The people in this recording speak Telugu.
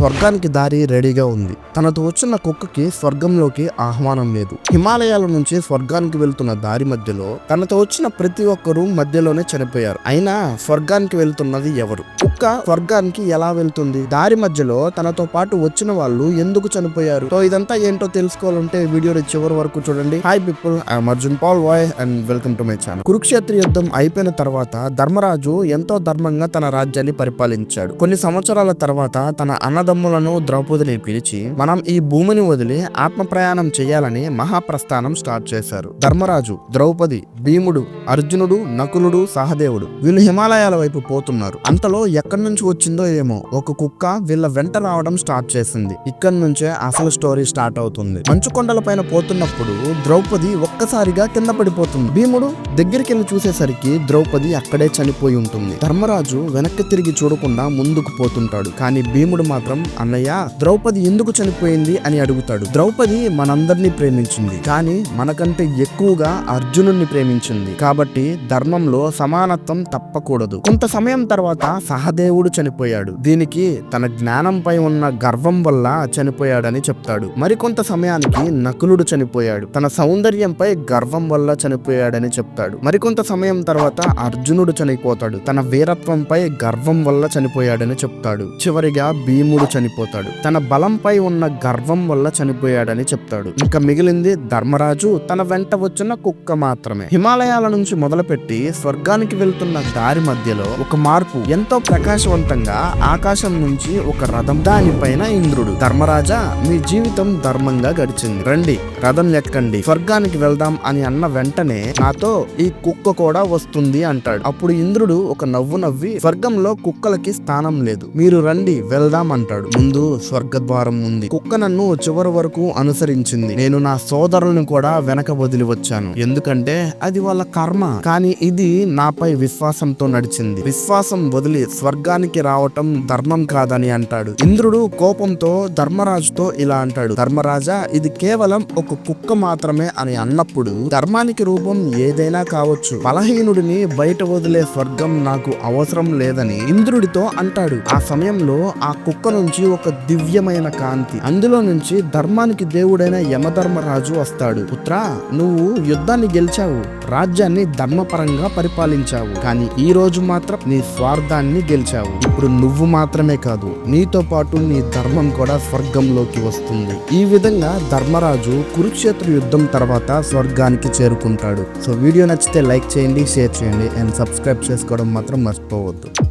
స్వర్గానికి దారి రెడీగా ఉంది. తనతో వచ్చిన కుక్కకి స్వర్గంలోకి ఆహ్వానం లేదు. హిమాలయాల నుంచి స్వర్గానికి వెళ్తున్న దారి మధ్యలో తనతో వచ్చిన ప్రతి ఒక్కరూ మధ్యలోనే చనిపోయారు. అయినా స్వర్గానికి వెళ్తున్నది ఎవరు? కుక్క స్వర్గానికి ఎలా వెళ్తుంది? దారి మధ్యలో తనతో పాటు వచ్చిన వాళ్ళు ఎందుకు చనిపోయారు? సో ఇదంతా ఏంటో తెలుసుకోవాలంటే వీడియో చివరి వరకు చూడండి. Hi people I'm Arjun Pal వాయ్ and welcome to my channel Kurukshetra యుద్ధం అయిపోయిన తర్వాత ధర్మరాజు ఎంతో ధర్మంగా తన రాజ్యాన్ని పరిపాలించాడు. కొన్ని సంవత్సరాల తర్వాత తన అన్నదమ్ములను ద్రౌపదిని పిలిచి మనం ఈ భూమిని వదిలి ఆత్మ ప్రయాణం చేయాలని మహాప్రస్థానం స్టార్ట్ చేశారు. ధర్మరాజు ద్రౌపది భీముడు అర్జునుడు నకులుడు సహదేవుడు వీళ్ళు హిమాలయాల వైపు పోతున్నారు. అంతలో ఎక్కడి నుంచి వచ్చిందో ఏమో ఒక కుక్క వీళ్ళ వెంట రావడం స్టార్ట్ చేసింది. ఇక్కడి నుంచే అసలు స్టోరీ స్టార్ట్ అవుతుంది. మంచు కొండల పైన పోతున్నప్పుడు ద్రౌపది ఒక్కసారిగా కింద పడిపోతుంది. భీముడు దగ్గరికి వెళ్ళి చూసేసరికి ద్రౌపది అక్కడే చనిపోయి ఉంటుంది. ధర్మరాజు వెనక్కి తిరిగి చూడకుండా ముందుకు పోతుంటాడు. కానీ భీముడు మాత్రం అన్నయ్య ద్రౌపది ఎందుకు చనిపోయింది? అని అడుగుతాడు. ద్రౌపది మనందరినీ ప్రేమించింది కానీ మనకంటే ఎక్కువగా అర్జునుడిని ప్రేమించింది. కాబట్టి ధర్మంలో సమానత్వం తప్పకూడదు. కొంత సమయం తర్వాత సహదేవుడు చనిపోయాడు. దీనికి తన జ్ఞానంపై ఉన్న గర్వం వల్ల చనిపోయాడని చెప్తాడు. మరికొంత సమయానికి నకులుడు చనిపోయాడు. తన సౌందర్యంపై గర్వం వల్ల చనిపోయాడని చెప్తాడు. మరికొంత సమయం తర్వాత అర్జునుడు చనిపోతాడు. తన వీరత్వంపై గర్వం వల్ల చనిపోయాడని చెప్తాడు. చివరిగా భీముడు చనిపోతాడు. తన బలంపై ఉన్న గర్వం వల్ల చనిపోయాడని చెప్తాడు. ఇంకా మిగిలింది ధర్మరాజు తన వెంట వచ్చిన కుక్క మాత్రమే. హిమాలయాల నుంచి మొదలుపెట్టి స్వర్గానికి వెళ్తున్న దారి మధ్యలో ఒక మార్పు. ఎంతో ప్రకాశవంతంగా ఆకాశం నుంచి ఒక రథం. దానిపైన ఇంద్రుడు. ధర్మరాజా మీ జీవితం ధర్మంగా గడిచింది. రండి రథం ఎక్కండి. స్వర్గానికి వెళ్దాం అని అన్న వెంటనే నాతో ఈ కుక్క కూడా వస్తుంది అంటాడు. అప్పుడు ఇంద్రుడు ఒక నవ్వు నవ్వి స్వర్గంలో కుక్కలకి స్థానం లేదు. మీరు రండి వెళ్దాం అంటాడు. ముందు స్వర్గద్వారం ఉంది. కుక్క నన్ను చివరి వరకు అనుసరించింది. నేను నా సోదరులను కూడా వెనక వదిలి వచ్చాను. ఎందుకంటే అది వాళ్ళ కర్మ. కానీ ఇది నాపై విశ్వాసంతో నడిచింది. విశ్వాసం వదిలి స్వర్గానికి రావటం ధర్మం కాదని అంటాడు. ఇంద్రుడు కోపంతో ధర్మరాజుతో ఇలా అంటాడు. ధర్మరాజా ఇది కేవలం ఒక కుక్క మాత్రమే అని అన్నప్పుడు ధర్మానికి రూపం ఏదైనా కావచ్చు. బలహీనుడిని బయట వదిలే స్వర్గం నాకు అవసరం లేదని ఇంద్రుడితో అంటాడు. ఆ సమయంలో ఆ కుక్క నుంచి ఒక దివ్యమైన కాంతి. అందులో నుంచి ధర్మానికి దేవుడైన యమధర్మరాజు వస్తాడు. పుత్ర నువ్వు యుద్ధాన్ని గెలిచావు. రాజ్యాన్ని ధర్మపరంగా పరిపాలించావు. కానీ ఈ రోజు మాత్రం నీ స్వార్థాన్ని గెలిచావు. ఇప్పుడు నువ్వు మాత్రమే కాదు నీతో పాటు నీ ధర్మం కూడా స్వర్గంలోకి వస్తుంది. ఈ విధంగా ధర్మరాజు కురుక్షేత్ర యుద్ధం తర్వాత స్వర్గానికి చేరుకుంటాడు. సో వీడియో నచ్చితే లైక్ చేయండి షేర్ చేయండి అండ్ సబ్స్క్రైబ్ చేసుకోవడం మాత్రం మర్చిపోవద్దు.